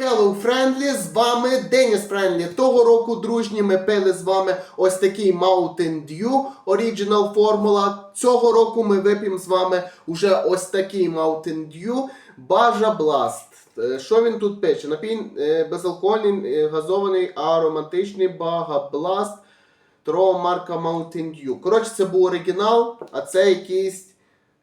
Hello, Friendly, з вами Деніс Френдлі. Того року дружні ми пили з вами ось такий Mountain Dew Original Formula. Цього року ми вип'ємо з вами уже ось такий Mountain Dew Baja Blast. Е, Що він тут пише? Напій е, безалкогольний, е, газований, ароматичний Baja Blast. Торгова марка Mountain Dew. Коротше, це був оригінал, а це якийсь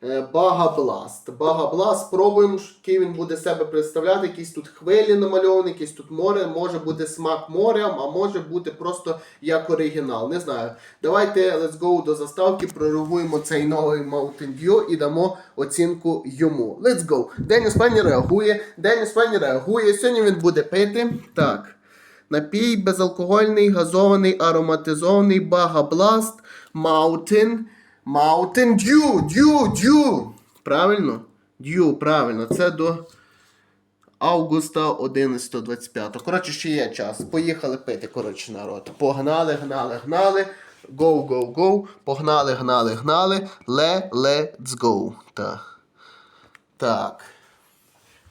е, Бага Бласт. Бага Бласт, спробуємо, який він буде себе представляти. Якісь тут хвилі намальовані, якісь тут море. Може бути смак моря, а може бути просто як оригінал. Не знаю. Давайте let's go до заставки, прореагуємо цей новий Mountain Dew і дамо оцінку йому. Let's go. Деніс Пенні реагує. Деніс Пенні реагує. Сьогодні він буде пити. Так. Напій безалкогольний, газований, ароматизований, Бага Бласт, Mountain, Mountain Dew, Dew, Dew. Правильно? Dew, правильно. Це до августа 11.25. Коротше, ще є час. Поїхали пити, коротше, народ. Погнали, гнали, гнали. Go, go, go. Погнали, гнали, гнали. Le, let's go. Так. Так.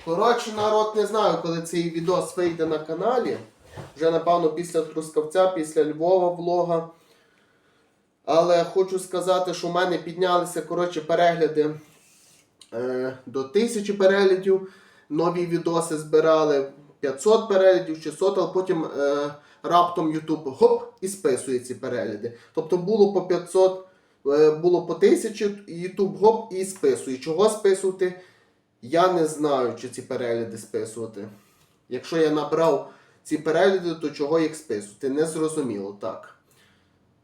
Коротше, народ, не знаю, коли цей відос вийде на каналі. Вже, напевно, після Трускавця, після Львова влога. Але хочу сказати, що в мене піднялися коротше, перегляди е, до 1000 переглядів. Нові відоси збирали 500 переглядів, 600, але потім е, раптом YouTube гоп і списує ці перегляди. Тобто було по 500, е, було по 1000, і YouTube гоп і списує. Чого списувати? Я не знаю, чи ці перегляди списувати. Якщо я набрав ці перегляди, то чого їх списувати? Не зрозуміло, так.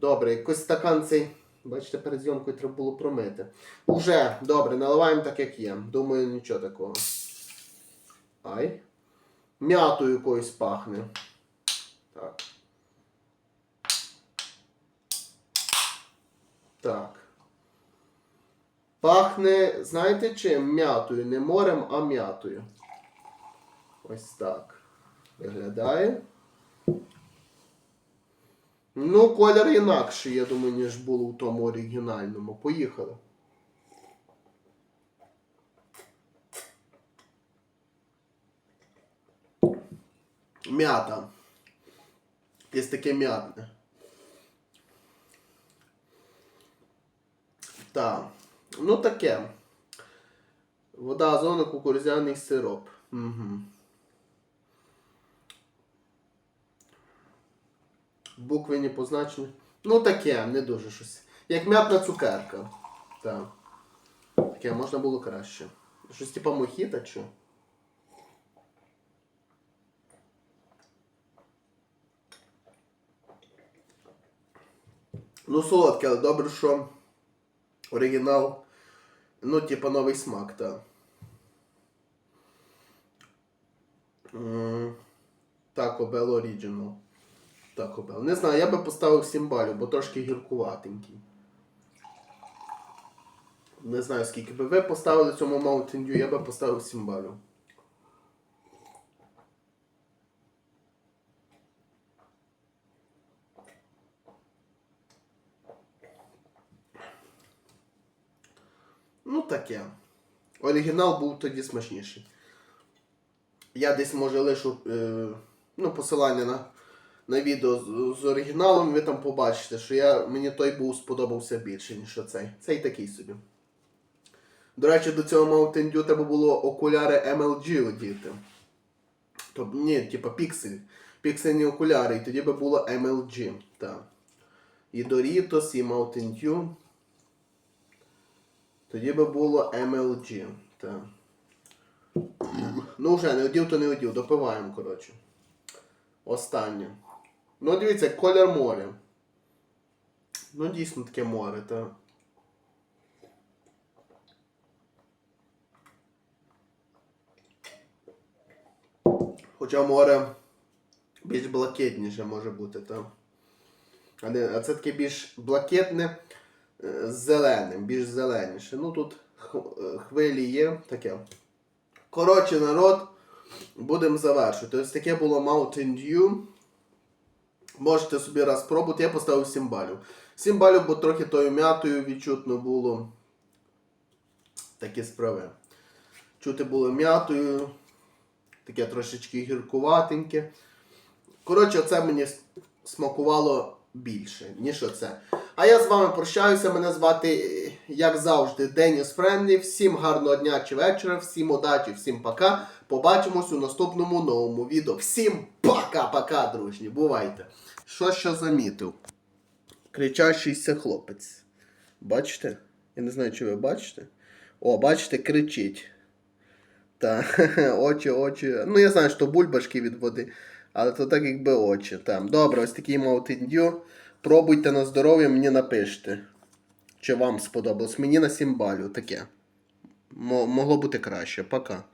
Добре, якось стакан цей. Бачите, перед зйомкою треба було промити. Уже, добре, наливаємо так, як є. Думаю, нічого такого. Ай. М'ятою якоюсь пахне. Так. Так. Пахне, знаєте чим? М'ятою. Не морем, а м'ятою. Ось так. Виглядає. Ну, колір інакший, я думаю, ніж було у тому оригінальному. Поїхали. М'ята. Якесь таке м'ятне. Так. Ну таке. Вода озона, кукурудзяний сироп. Угу. Буквені позначені. Ну таке, не дуже щось. Як м'ятна цукерка. Так. Таке можна було краще. Щось типа мохіта чи? Ну, солодке, але добре, що оригінал. Ну, типа новий смак, так. Taco Bell Original. Taco Bell. Не знаю, я би поставив 7 балів, бо трошки гіркуватенький. Не знаю, скільки би ви поставили цьому Mountain Dew, я би поставив 7 балів. Ну таке. Оригінал був тоді смачніший. Я десь може лишу е, ну, посилання на, на відео з, з оригіналом, ви там побачите, що я, мені той був сподобався більше, ніж цей. Цей такий собі. До речі, до цього Mountain Dew треба було окуляри MLG одіти. Тобто, ні, типа піксель. Піксельні окуляри, і тоді би було MLG. Так. І Doritos, і Mountain Dew. Тоді би було MLG. Так. Ну вже, не одів, то не одів. Допиваємо, коротше. Останнє. Ну, дивіться, колір моря. Ну, дійсно таке море, так. Хоча море більш блакитніше може бути, так. А, це таке більш блакитне е, з зеленим, більш зеленіше. Ну тут е, хвилі є таке. Коротше, народ, будемо завершувати. Ось таке було Mountain Dew. Можете собі раз спробувати. Я поставив 7 балів. 7 балів, бо трохи тою м'ятою відчутно було такі справи. Чути було м'ятою. таке трошечки гіркуватеньке. Коротше, це мені смакувало більше, ніж оце. А я з вами прощаюся. Мене звати, е, як завжди, Деніс Френдлі. Всім гарного дня чи вечора, всім удачі, всім пока. Побачимось у наступному новому відео. Всім пока-пока, дружні. Бувайте. Що ще замітив? Кричащийся хлопець. Бачите? Я не знаю, чи ви бачите. О, бачите, кричить. Та, очі, очі. Ну, я знаю, що бульбашки від води, але то так якби очі. Там. Добре, ось такий Mountain Dew. Пробуйте на здоров'я, мені напишете. Чи вам сподобалось? Мені на 7 балів таке. Мо- могло бути краще. Пока.